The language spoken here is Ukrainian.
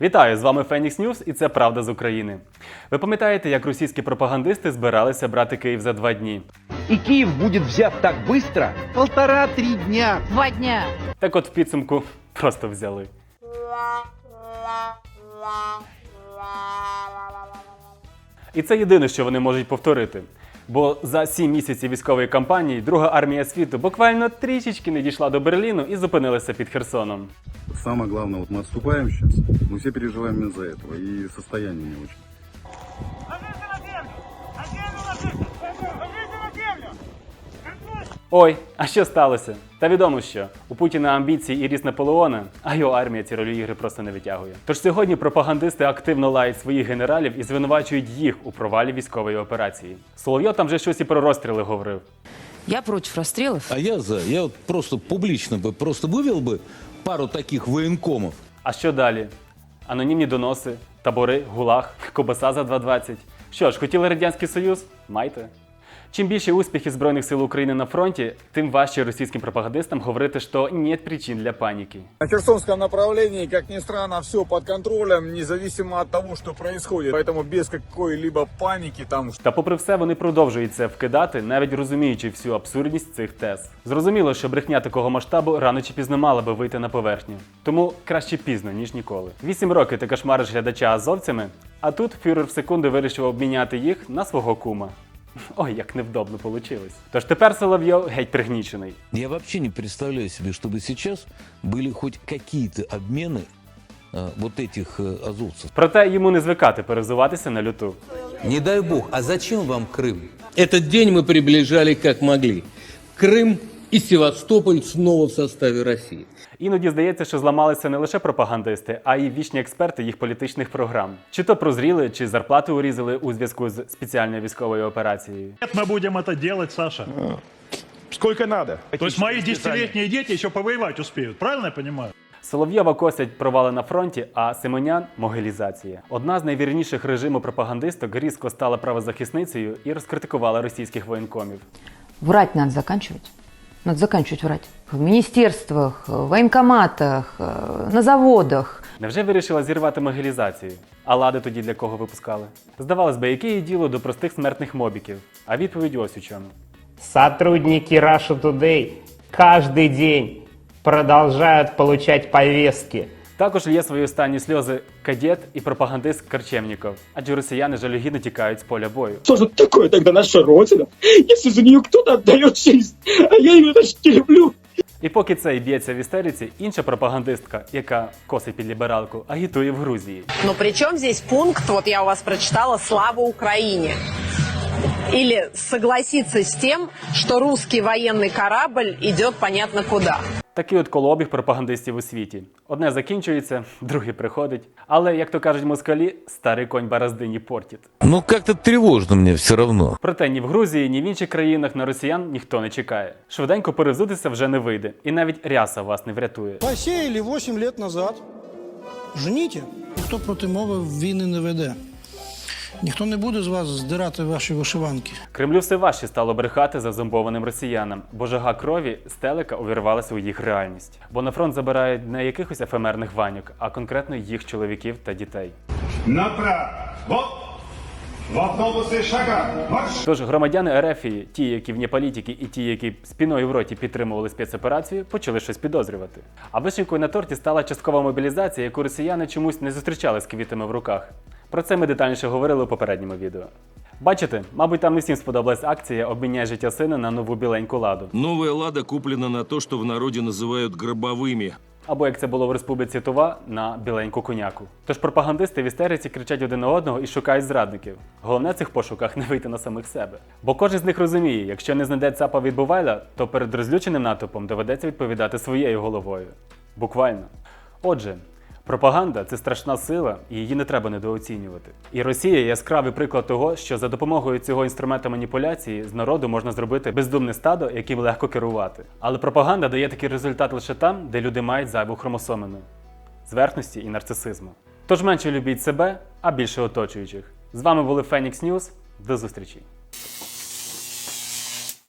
Вітаю! З вами Фенікс Ньюс і це Правда з України. Ви пам'ятаєте, як російські пропагандисти збиралися брати Київ за два дні? И Киев будет взят так быстро? Полтора-три дня. Два дня. Так от в підсумку просто взяли. І це єдине, що вони можуть повторити. Бо за сім місяців військової кампанії Друга армія світу буквально трішечки не дійшла до Берліну і зупинилася під Херсоном. Самое главное, вот мы отступаем сейчас, мы все переживаем из-за этого, и состояние не очень. Ой, а що сталося? Та відомо що у Путіна амбіції і ріст Наполеона, а його армія ці ролі ігри просто не витягує. Тож сьогодні пропагандисти активно лають своїх генералів і звинувачують їх у провалі військової операції. Соловйов там вже щось і про розстріли говорив. Я против расстрелов. А я за. Я вот просто публично бы просто вывел бы пару таких военкомов. А що далі? Анонімні доноси, табори, гулаг, кобаса за 2.20. Що ж, хотіли Радянський Союз? Майте. Чим більше успіхів Збройних сил України на фронті, тим важче російським пропагандистам говорити, що нет причин для паніки. На Херсонском направлении, как ни странно, все под контролем, независимо от того, что происходит. Поэтому без какой-либо паники там Та попри все, вони продовжують це вкидати, навіть розуміючи всю абсурдність цих тез. Зрозуміло, що брехня такого масштабу рано чи пізно мала би вийти на поверхню. Тому краще пізно, ніж ніколи. Вісім років ти кошмариш глядача азовцями, а тут фюрер в секунду вирішив обміняти їх на свого кума. Ой, як невдобно получилось. Тож тепер Соловйов геть пригнічений. Я вообще не представляю себе, чтобы сейчас были хоть какие-то обмены э, вот этих э, азовцев. Проте йому не звикати перезуватися на люту. Не дай бог, а зачем вам Крым? Этот день мы приближали как могли. Крым и Севастополь снова в составе России. Іноді здається, що зламалися не лише пропагандисти, а й вічні експерти їх політичних програм. Чи то прозріли, чи зарплати урізали у зв'язку з спеціальною військовою операцією. Нет, мы будем это делать, Саша. сколько надо. То есть мои десятилетние дети еще повоевать успеют, правильно я понимаю? Соловйова косять провали на фронті, а Симонян могилізація. Одна з найвірніших режиму пропагандисток різко стала правозахисницею і розкритикувала російських воєнкомів. Врать надо заканчивать. Надо заканчивать врать. В министерствах, в военкоматах, э, на заводах. Невже вирішила зірвати могилізацію? А лади тоді для кого випускали? Здавалось би, яке її діло до простих смертних мобіків? А відповідь ось у чому. Сотрудники Russia Today каждый день продолжают получать повестки. Також лє свої останні сльози кадет і пропагандист Карчевніков, адже росіяни жалюгідно тікають з поля бою. Что же такое тогда наша Родина, если за нее кто-то отдает жизнь? А я його почти люблю. І поки цей б'ється в істериці, інша пропагандистка, яка косить під лібералку, агітує в Грузії. Ну при чому здесь пункт, вот я у вас прочитала, «Слава Україні. Или согласиться с тем, что русский военный корабль идет понятно куда. Такий от колообіг пропагандистів у світі. Одне закінчується, друге приходить. Але, як то кажуть москалі, старий конь бараздині портить. Ну, как-то тревожно мне все равно. Проте ні в Грузії, ні в інших країнах на росіян ніхто не чекає. Швиденько перевзутися вже не вийде, і навіть ряса вас не врятує. Посеяли 8 лет назад. Женіть. Ніхто проти мови війни не веде. Ніхто не буде з вас здирати ваші вишиванки. Кремлю все важче стало брехати за зомбованим росіянам, бо жага крові стелека увірвалася у їх реальність. Бо на фронт забирають не якихось ефемерних ваньок, а конкретно їх чоловіків та дітей. Направо! Вот! В автобусы шага! Марш! Тож громадяни Ерефії, ті, які вне політики, і ті, які спіною в роті підтримували спецоперацію, почали щось підозрювати. А вишенькою на торті стала часткова мобілізація, яку росіяни чомусь не зустрічали з квітами в руках. Про це ми детальніше говорили у попередньому відео. Бачите, мабуть, там не всім сподобалась акція обміняй життя сина на нову біленьку ладу. Новая «Лада» куплена на то, что в народе называют гробовыми. Або як це було в Республіці Тува на біленьку коняку. Тож пропагандисти в істериці кричать один на одного і шукають зрадників. Головне в цих пошуках не вийти на самих себе. Бо кожен з них розуміє, якщо не знайде цапа від Бувайла, то перед розлюченим натовпом доведеться відповідати своєю головою. Буквально. Отже. Пропаганда це страшна сила, і її не треба недооцінювати. І Росія яскравий приклад того, що за допомогою цього інструменту маніпуляції з народу можна зробити бездумне стадо, яким легко керувати. Але пропаганда дає такий результат лише там, де люди мають зайву хромосомину зверхності і нарцисизму. Тож менше любіть себе, а більше оточуючих. З вами були Phoenix News. До зустрічі!